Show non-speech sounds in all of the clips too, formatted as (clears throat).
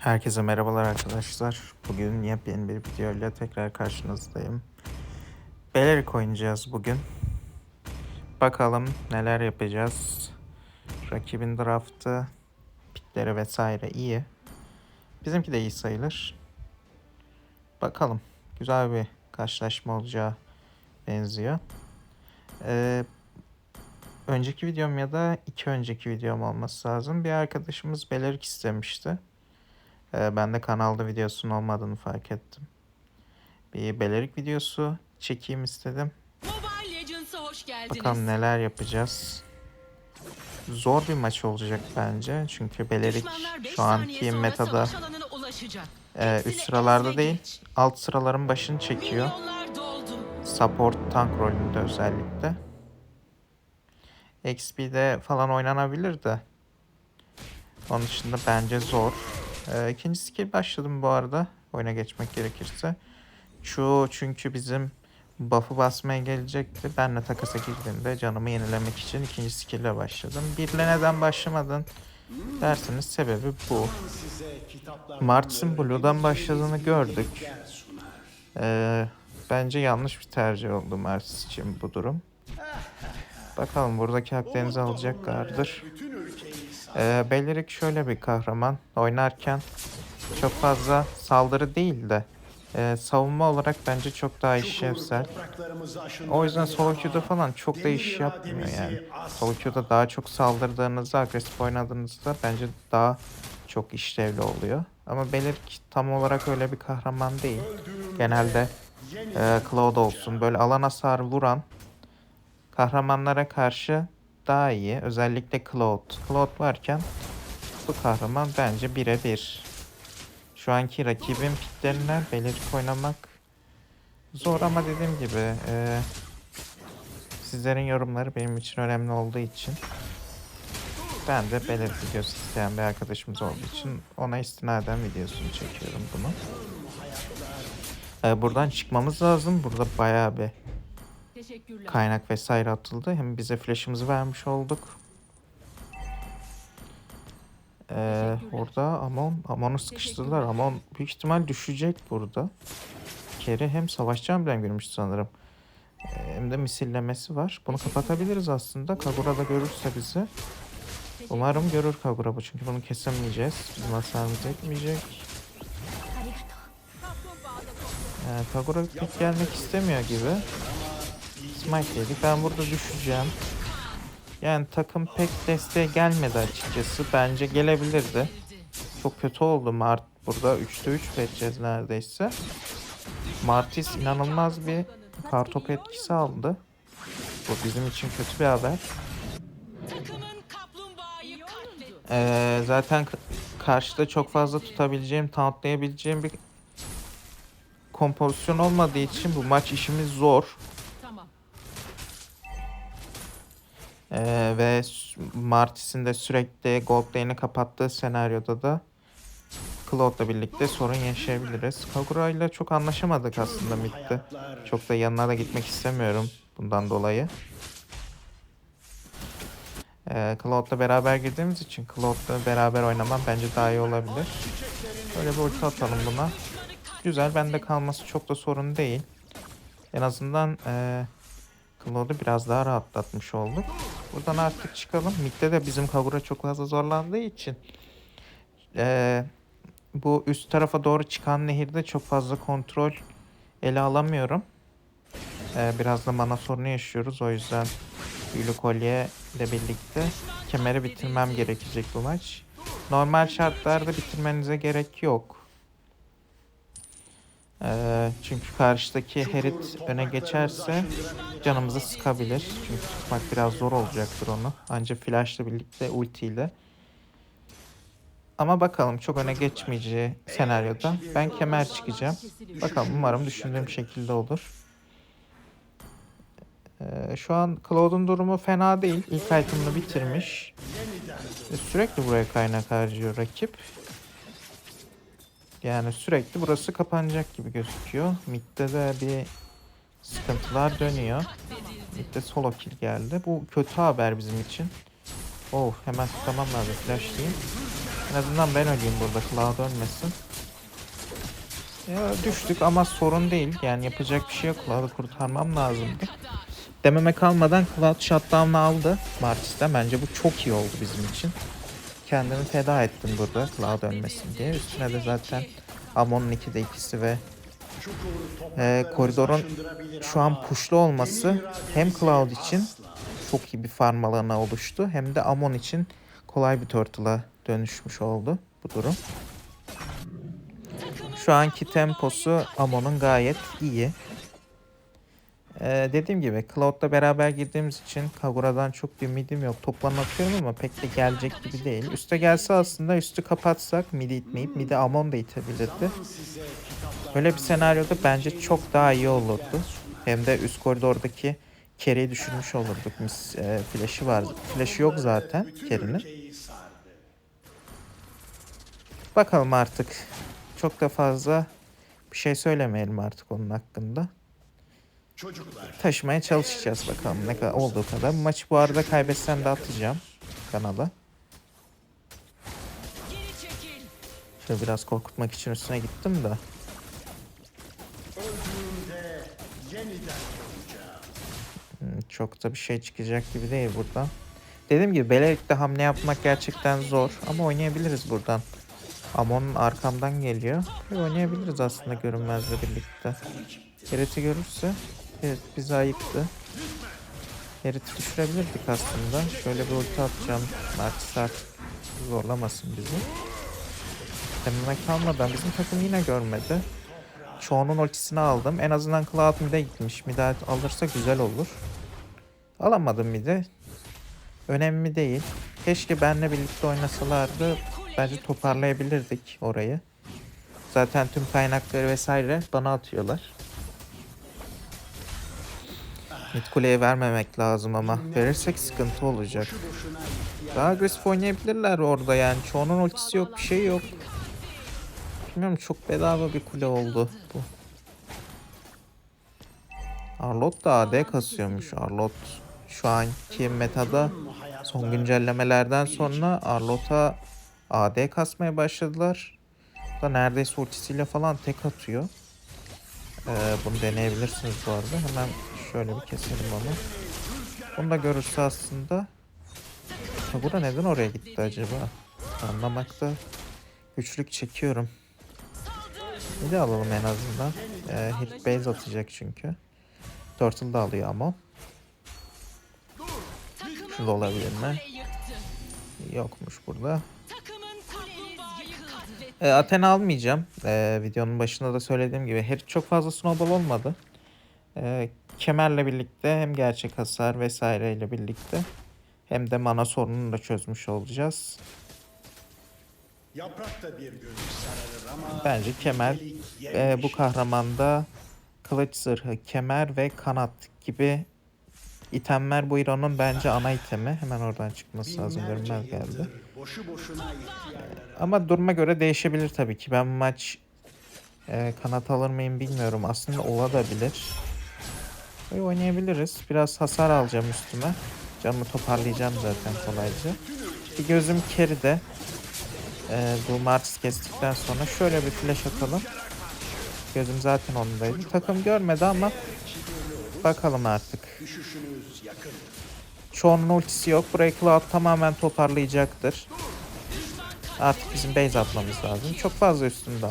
Herkese merhabalar arkadaşlar. Bugün yepyeni bir video ile tekrar karşınızdayım. Belerik oynayacağız bugün. Bakalım neler yapacağız. Rakibin draftı, pikleri vesaire iyi. Bizimki de iyi sayılır. Bakalım. Güzel bir karşılaşma olacağı benziyor. Ee, önceki videom ya da iki önceki videom olması lazım. Bir arkadaşımız Belerik istemişti. Ee, ben de kanalda videosunun olmadığını fark ettim. Bir Belerik videosu çekeyim istedim. Bakalım neler yapacağız. Zor bir maç olacak bence. Çünkü Belerik şu anki metada e, üst sıralarda değil, alt sıraların başını çekiyor. Support tank rolünde özellikle. XP'de falan oynanabilir de. Onun dışında bence zor. Ee, ikinci skill başladım bu arada. Oyuna geçmek gerekirse. Şu çünkü bizim buff'ı basmaya gelecekti. Benle takasa girdiğimde canımı yenilemek için ikinci skill ile başladım. Birle neden başlamadın derseniz sebebi bu. Martis'in Blue'dan başladığını gördük. Ee, bence yanlış bir tercih oldu Martis için bu durum. Bakalım buradaki haklarınızı alacaklardır. Ee, Belirik şöyle bir kahraman. Oynarken çok fazla saldırı değil de e, savunma olarak bence çok daha işlevsel. O yüzden solo queue'da falan çok da iş yapmıyor yani. Solo queue'da daha çok saldırdığınızda, agresif oynadığınızda bence daha çok işlevli oluyor. Ama Belirik tam olarak öyle bir kahraman değil. Genelde e, Cloud olsun böyle alan hasarı vuran kahramanlara karşı daha iyi. Özellikle Cloud. Cloud varken bu kahraman bence birebir. Şu anki rakibin piklerine belirik oynamak zor ama dediğim gibi e, sizlerin yorumları benim için önemli olduğu için ben de belirik videosu isteyen bir arkadaşımız olduğu için ona istinaden videosunu çekiyorum bunu. E, buradan çıkmamız lazım. Burada bayağı bir. Kaynak vesaire atıldı. Hem bize flash'ımızı vermiş olduk. Ee, orada Amon, Amon'u sıkıştırdılar. Amon büyük ihtimal düşecek burada. Keri hem savaşacağım bilen görmüş sanırım. Ee, hem de misillemesi var. Bunu kapatabiliriz aslında. Kagura da görürse bizi. Umarım görür Kagura bu çünkü bunu kesemeyeceğiz. Bizim hasarımız etmeyecek. Ee, Kagura pek gelmek istemiyor gibi. Smite yedik. Ben burada düşeceğim. Yani takım pek desteğe gelmedi açıkçası. Bence gelebilirdi. Çok kötü oldu Mart burada. 3'te 3 vereceğiz neredeyse. Martis inanılmaz bir kartop etkisi aldı. Bu bizim için kötü bir haber. Ee, zaten karşıda çok fazla tutabileceğim, tauntlayabileceğim bir kompozisyon olmadığı için bu maç işimiz zor. Ee, ve Martis'in de sürekli gold lane'i kapattığı senaryoda da Cloud'la birlikte sorun yaşayabiliriz. Kagura ile çok anlaşamadık aslında midde. Çok da yanına da gitmek istemiyorum bundan dolayı. Ee, Cloud'la beraber girdiğimiz için Cloud'la beraber oynamam bence daha iyi olabilir. Böyle bir ulti atalım buna. Güzel bende kalması çok da sorun değil. En azından eee Cloud'u biraz daha rahatlatmış olduk. Buradan artık çıkalım. Mid'de de bizim Kagura çok fazla zorlandığı için eee, bu üst tarafa doğru çıkan nehirde çok fazla kontrol ele alamıyorum. Eee, biraz da mana sorunu yaşıyoruz. O yüzden Büyülü Kolye ile birlikte kemeri bitirmem gerekecek bu maç. Normal şartlarda bitirmenize gerek yok. Eee, çünkü karşıdaki Herit öne geçerse canımızı sıkabilir. Çünkü tutmak biraz zor olacaktır onu. Ancak flashla birlikte ultiyle. Ama bakalım çok öne geçmeyeceği senaryoda ben kemer çıkacağım. Bakalım umarım düşündüğüm şekilde olur. Ee, şu an Cloud'un durumu fena değil. İlk item'ını bitirmiş. Sürekli buraya kaynak harcıyor rakip. Yani sürekli burası kapanacak gibi gözüküyor. Mid'de de bir sıkıntılar dönüyor. Mid'de solo kill geldi. Bu kötü haber bizim için. Oh hemen tutamam lazım. Flashlayayım. En azından ben öleyim burada. Cloud ölmesin. Ya düştük ama sorun değil. Yani yapacak bir şey yok. Cloud'u kurtarmam lazımdı. Dememe kalmadan Cloud shutdown'ı aldı Martis'ten. Bence bu çok iyi oldu bizim için. Kendimi feda ettim burada Cloud ölmesin diye. Üstüne de zaten Amon'un 2'de ikisi ve e, koridorun şu an pushlu olması hem Cloud için çok iyi bir farm alanı oluştu hem de Amon için kolay bir turtle'a dönüşmüş oldu bu durum. Şu anki temposu Amon'un gayet iyi. Ee, dediğim gibi Cloud'la beraber girdiğimiz için Kagura'dan çok bir ümidim yok. Toplan atıyorum ama pek de gelecek gibi değil. Üste gelse aslında üstü kapatsak midi itmeyip midi Amon da itebilirdi. Böyle bir senaryoda bence çok daha iyi olurdu. Hem de üst koridordaki Carry'i düşürmüş olurduk. Mis, e, flash'ı var. Flash'ı yok zaten Carry'nin. Bakalım artık. Çok da fazla bir şey söylemeyelim artık onun hakkında. Taşımaya çalışacağız bakalım ne kadar olduğu kadar. Maçı bu arada kaybetsem de atacağım kanala. Şöyle biraz korkutmak için üstüne gittim de. Hmm, Çok da bir şey çıkacak gibi değil buradan. Dediğim gibi Belerik'te hamle yapmak gerçekten zor ama oynayabiliriz buradan. Amon arkamdan geliyor. Ve oynayabiliriz aslında görünmezle birlikte. Herit'i görürse Herit bizi ayıktı. Herit'i düşürebilirdik aslında. Şöyle bir ulti atacağım. Martis artık zorlamasın bizi. Dememe kalmadan bizim takım yine görmedi. Çoğunun ultisini aldım. En azından Cloud mid'e gitmiş. Mid'e alırsa güzel olur. Alamadım mid'i. Önemli değil. Keşke benle birlikte oynasalardı. Bence toparlayabilirdik orayı. Zaten tüm kaynakları vesaire bana atıyorlar. Mid kuleye vermemek lazım ama verirsek sıkıntı olacak. Daha agresif oynayabilirler orada yani. Çoğunun ultisi yok, bir şey yok. Bilmiyorum çok bedava bir kule oldu bu. Arlot da AD kasıyormuş. Arlot şu anki metada son güncellemelerden sonra Arlot'a AD kasmaya başladılar. Da neredeyse ultisiyle falan tek atıyor. Ee, bunu deneyebilirsiniz bu arada. Hemen şöyle bir keselim onu. Bunu da görürse aslında Kagura neden oraya gitti acaba? Anlamakta güçlük çekiyorum. Bir de alalım en azından. Ee, hit base atacak çünkü. Turtle da alıyor ama. Şurada olabilir mi? Yokmuş burada. Ee, Athena almayacağım. Ee, videonun başında da söylediğim gibi her çok fazla snowball olmadı. Ee, kemerle birlikte hem gerçek hasar vesaireyle birlikte hem de mana sorununu da çözmüş olacağız. Yaprak da bir gün sararır ama Bence kemer e, bu kahramanda kılıç zırhı, kemer ve kanat gibi itemler bu Hero'nun bence ana itemi. Hemen oradan çıkması lazım. Görünmez geldi. boşu Ama duruma göre değişebilir tabii ki. Ben maç e, kanat alır mıyım bilmiyorum. Aslında olabilir. Böyle oynayabiliriz. Biraz hasar alacağım üstüme. Canımı toparlayacağım zaten kolayca. Bir gözüm keride. E, bu Martis kestikten sonra şöyle bir flash atalım. Gözüm zaten ondaydı. Takım görmedi ama bakalım artık. Çoğunun ultisi yok. Burayı Cloud tamamen toparlayacaktır. Artık bizim base atmamız lazım. Çok fazla üstünde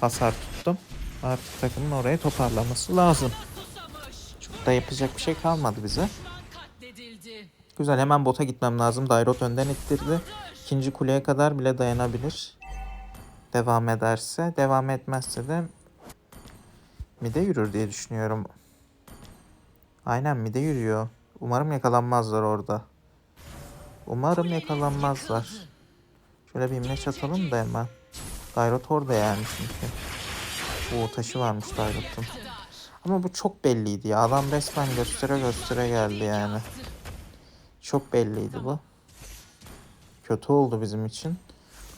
hasar tuttum. Artık takımın orayı toparlaması lazım. Da yapacak bir şey kalmadı bize. Güzel hemen bota gitmem lazım. Dairot önden ittirdi. İkinci kuleye kadar bile dayanabilir. Devam ederse. Devam etmezse de mide yürür diye düşünüyorum. Aynen mide yürüyor. Umarım yakalanmazlar orada. Umarım yakalanmazlar. Şöyle bir meç atalım da hemen. Dairot orada yani çünkü. O taşı varmış Dairot'un. Ama bu çok belliydi ya. Adam resmen göstere göstere geldi yani. Çok belliydi bu. Kötü oldu bizim için.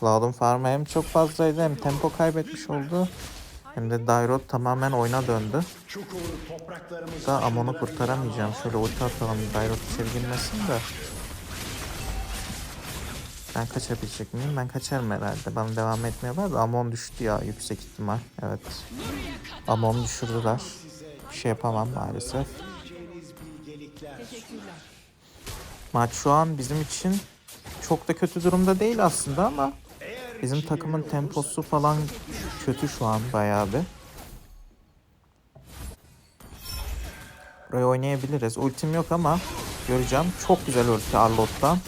Cloud'un farmı hem çok fazlaydı hem tempo kaybetmiş oldu. Hem de Dairot tamamen oyuna döndü. Da Amon'u kurtaramayacağım. Şöyle ulti atalım Dairot içeri girmesin de. Ben kaçabilecek miyim? Ben kaçarım herhalde. Bana devam etmiyorlar da Amon düştü ya yüksek ihtimal. Evet. Amon düşürdüler. Bir şey yapamam maalesef. Maç şu an bizim için çok da kötü durumda değil aslında ama bizim takımın temposu falan kötü şu an bayağı bir. Burayı oynayabiliriz. Ultim yok ama göreceğim. Çok güzel ulti Arlot'tan.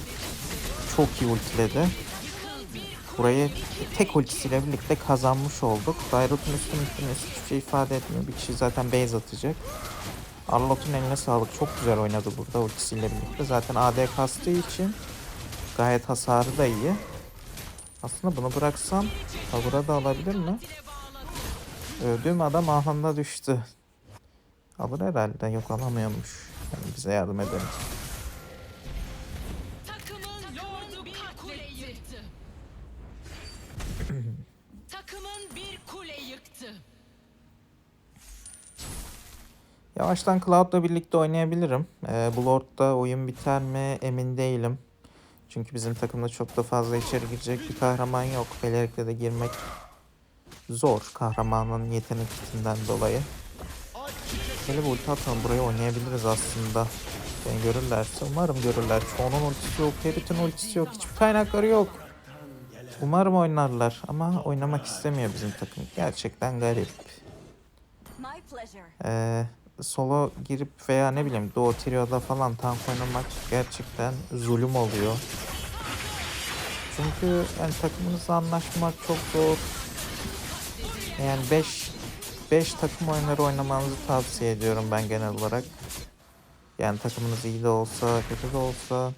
Çok iyi ultiledi. Burayı tek ultisiyle birlikte kazanmış olduk. Dairot'un üstün üstüne hiçbir şey ifade etmiyor. Bir kişi zaten base atacak. Arlot'un eline sağlık. Çok güzel oynadı burada ultisiyle birlikte. Zaten AD kastığı için gayet hasarı da iyi. Aslında bunu bıraksam Kagura da alabilir mi? Öldüğüm adam ahanda düştü. Alır herhalde. Yok alamıyormuş. Yani bize yardım edelim. Yavaştan Cloud'la birlikte oynayabilirim. Ee, bu Lord'da oyun biter mi emin değilim. Çünkü bizim takımda çok da fazla içeri girecek bir kahraman yok. Belerik'le de girmek zor kahramanın yetenek kitinden dolayı. Böyle bir ulti atalım. Burayı oynayabiliriz aslında. Beni görürlerse. Umarım görürler. Çoğunun ultisi yok. Herit'in ultisi yok. Hiçbir kaynakları yok. Umarım oynarlar. Ama oynamak istemiyor bizim takım. Gerçekten garip. Ee, solo girip veya ne bileyim Duo Trio'da falan tank oynamak gerçekten zulüm oluyor. Çünkü yani takımınızla anlaşmak çok zor. Yani 5 5 takım oyunları oynamanızı tavsiye ediyorum ben genel olarak. Yani takımınız iyi de olsa, kötü de olsa.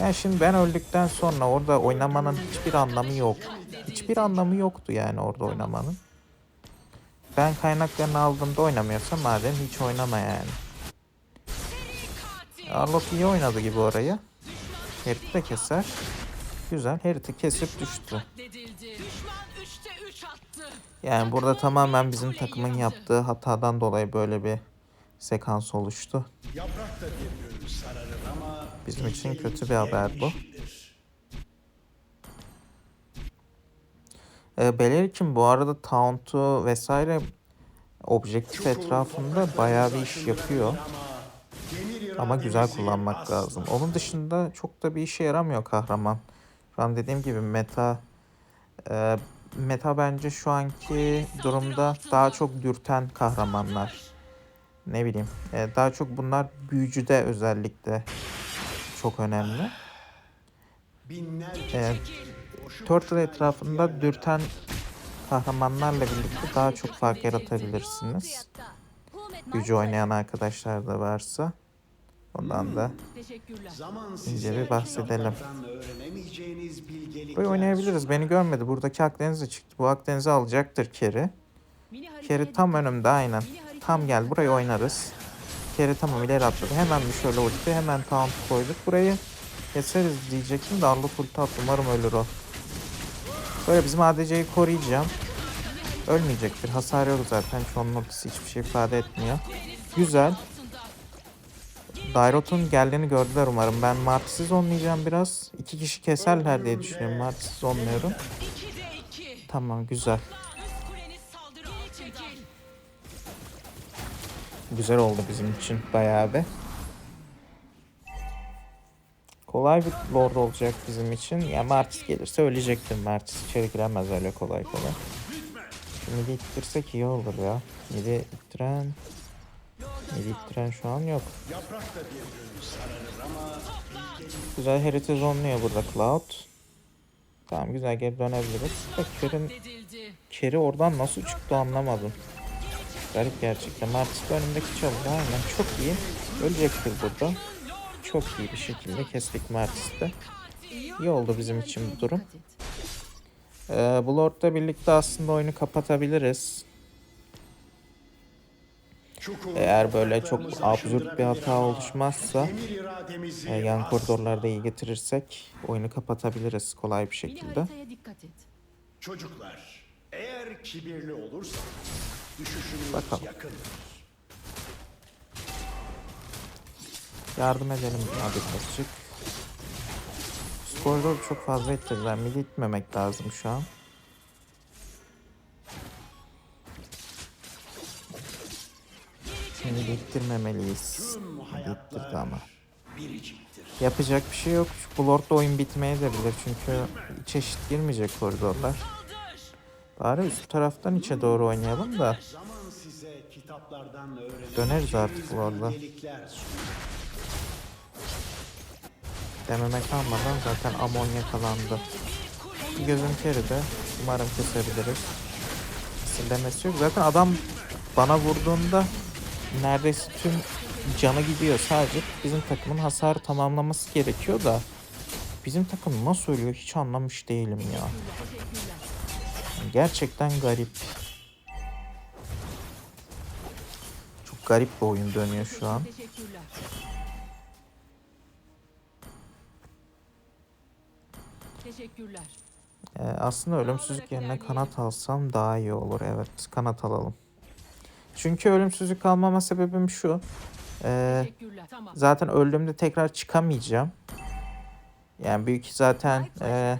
Yani şimdi ben öldükten sonra orada oynamanın hiçbir anlamı yok. Hiçbir anlamı yoktu yani orada oynamanın. Ben kaynaklarını aldığımda oynamıyorsa madem hiç oynama yani. Arlok iyi oynadı gibi orayı. Herit'i de keser. Güzel. Herit'i kesip düştü. Dedildi. Düşman 3'te 3 attı. Yani burada tamamen bizim takımın yaptığı hatadan dolayı böyle bir sekans oluştu. Bizim için kötü bir haber bu. Yemiştir. Ee, Belerik'in bu arada Taunt'u vesaire objektif etrafında bayağı bir iş yapıyor. Ama güzel kullanmak lazım. Onun dışında çok da bir işe yaramıyor kahraman. Şu an dediğim gibi meta e, meta bence şu anki durumda daha çok dürten kahramanlar. Ne bileyim. e, daha çok bunlar büyücüde özellikle çok önemli. E, Turtle etrafında dürten kahramanlarla birlikte daha çok fark yaratabilirsiniz. Büyücü oynayan arkadaşlar da varsa. Ondan da İnce bir bahsedelim. Burayı oynayabiliriz. Beni görmedi. Buradaki Akdeniz'e çıktı. Bu Akdeniz'i alacaktır Keri. Keri tam önümde aynen. Tam gel burayı oynarız. Keri tamam ileri atladı. Hemen bir şöyle ulti. Hemen taunt koyduk. Burayı keseriz diyecektim de Arlok ulti attı. Umarım ölür o. Böyle bizim ADC'yi koruyacağım. Ölmeyecektir. Hasar yok zaten. Çoğunun ultisi hiçbir şey ifade etmiyor. Güzel. Dairot'un geldiğini gördüler umarım. Ben Martisiz olmayacağım biraz. İki kişi keserler diye düşünüyorum. Martisiz olmuyorum. 2'de 2. Tamam güzel. Güzel oldu bizim için bayağı bir. Kolay bir lord olacak bizim için. Ya Martis gelirse ölecektir Martis. İçeri giremez öyle kolay kolay. Midi ittirsek iyi olur ya. Midi ittiren... Midi ittiren şu an yok. Güzel Heritage onluyor burada Cloud. Tamam güzel geri dönebiliriz. Bak Dedildi. Keri oradan nasıl çıktı anlamadım. Garip gerçekten. Martis de önümdeki çaldı. Aynen çok iyi. Ölecektir burada. Çok iyi bir şekilde kestik Martis'te. İyi oldu bizim için bu durum. Ee, bu Lord'la birlikte aslında oyunu kapatabiliriz. Eğer böyle çok absürt bir hata oluşmazsa e, yan koridorlarda iyi getirirsek oyunu kapatabiliriz kolay bir şekilde. Çocuklar, eğer kibirli olursanız düşüşünüz Bakalım. yakındır. Yardım edelim hadi birazcık. Koridoru çok fazla ittirdiler. Mid itmemek lazım şu an. Mid ittirmemeliyiz. İttirdi hayatlar ama. Yapacak bir şey yok. Bu Lord'da oyun bitmeye de bilir. Çünkü iç eşit girmeyecek koridorlar. Bari üst taraftan içe doğru oynayalım da. Döneriz artık sunar. Dememe kalmadan zaten Amon yakalandı. Bir gözüm de umarım kesebiliriz. Kesilmesi yok. Zaten adam bana vurduğunda neredeyse tüm canı gidiyor. Sadece bizim takımın hasarı tamamlaması gerekiyor da bizim takım nasıl ölüyor hiç anlamış değilim ya. Gerçekten garip. Çok garip bir oyun dönüyor şu an. Teşekkürler. Ee, aslında ölümsüzlük yerine kanat alsam daha iyi olur. Evet kanat alalım. Çünkü ölümsüzlük almama sebebim şu. Ee. Tamam. zaten öldüğümde tekrar çıkamayacağım. Yani büyük zaten ee,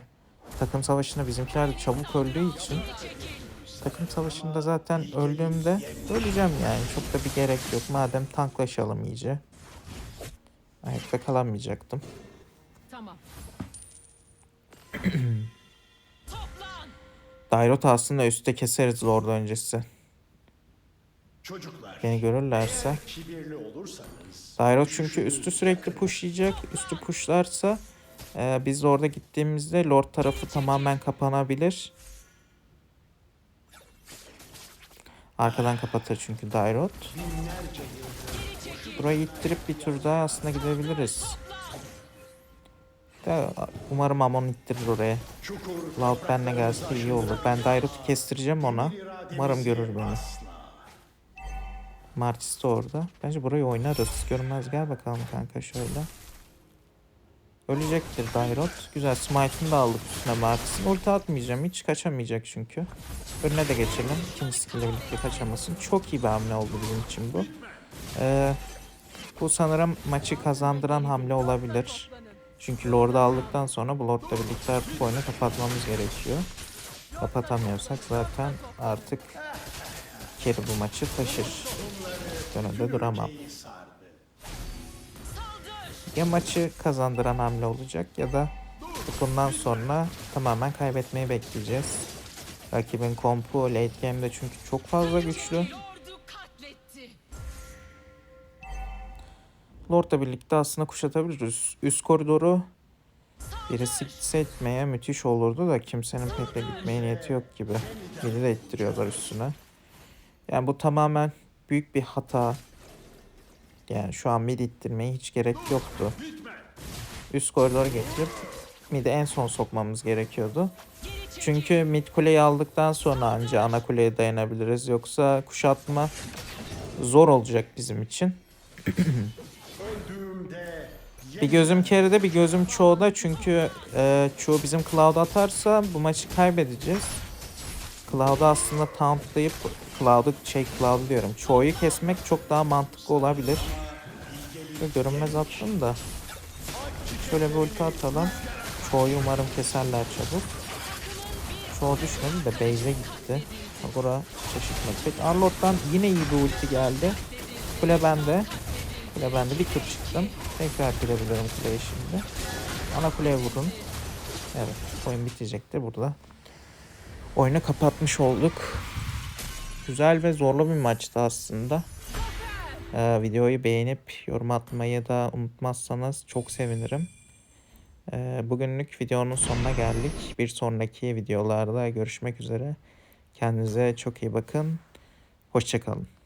takım savaşında bizimkiler de çabuk öldüğü için takım savaşında zaten öldüğümde öleceğim yani. Çok da bir gerek yok. Madem tanklaşalım iyice. Ayakta kalamayacaktım. Tamam. (clears throat) Dairot aslında üstte keseriz Lord öncesi. Çocuklar, Beni görürlerse. eğer kibirli olursanız Dairo çünkü üstü sürekli pushlayacak. Üstü pushlarsa e, biz orada gittiğimizde Lord tarafı tamamen kapanabilir. Arkadan kapatır çünkü Dairot. Burayı ittirip bir tur daha aslında gidebiliriz. De, umarım Amon ittirir oraya. Cloud benle gelse iyi olur. Ben Dairot'u kestireceğim ona. Umarım görür beni. Martis de orada. Bence burayı oynarız. Görünmez gel bakalım kanka şöyle. Ölecektir Dairot. Güzel smite'ını da aldık üstüne Martis'in. Ulti atmayacağım hiç kaçamayacak çünkü. Önüne de geçelim. İkinci skill ile birlikte kaçamasın. Çok iyi bir hamle oldu bizim için bu. Ee, bu sanırım maçı kazandıran hamle olabilir. Çünkü Lord'u aldıktan sonra bu Lord'la birlikte artık oyunu kapatmamız gerekiyor. Kapatamıyorsak zaten artık Carry bu maçı taşır. Önünde duramam. Ya maçı kazandıran hamle olacak ya da bundan sonra tamamen kaybetmeyi bekleyeceğiz. Rakibin kompu late game'de çünkü çok fazla güçlü. Lord'la birlikte aslında kuşatabiliriz. Üst koridoru birisi gitse müthiş olurdu da kimsenin pek de gitmeye niyeti yok gibi. Biri de ittiriyorlar üstüne. Yani bu tamamen büyük bir hata. Yani şu an mid ittirmeye hiç gerek yoktu. Üst koridoru getirip mid'i en son sokmamız gerekiyordu. Çünkü mid kuleyi aldıktan sonra anca ana kuleye dayanabiliriz. Yoksa kuşatma zor olacak bizim için. (clears throat) Bir gözüm Carry'de bir gözüm Cho'da çünkü e, Cho bizim Cloud atarsa bu maçı kaybedeceğiz. Cloud'u aslında tauntlayıp Cloud'u şey Cloud diyorum. Cho'yu kesmek çok daha mantıklı olabilir. Görünmez attım da. Şöyle bir ulti atalım. Cho'yu umarım keserler çabuk. Cho düşmedi de base'e gitti. Agora şaşırtmadı. Peki Arlot'tan yine iyi bir ulti geldi. Kule bende. Kule bende bir tur çıktım. Tekrar girebilirim kuleye şimdi. Ana kuleye vurun. Evet oyun bitecektir burada. Oyunu kapatmış olduk. Güzel ve zorlu bir maçtı aslında. Ee, videoyu beğenip yorum atmayı da unutmazsanız çok sevinirim. Ee, bugünlük videonun sonuna geldik. Bir sonraki videolarda görüşmek üzere. Kendinize çok iyi bakın. Hoşçakalın.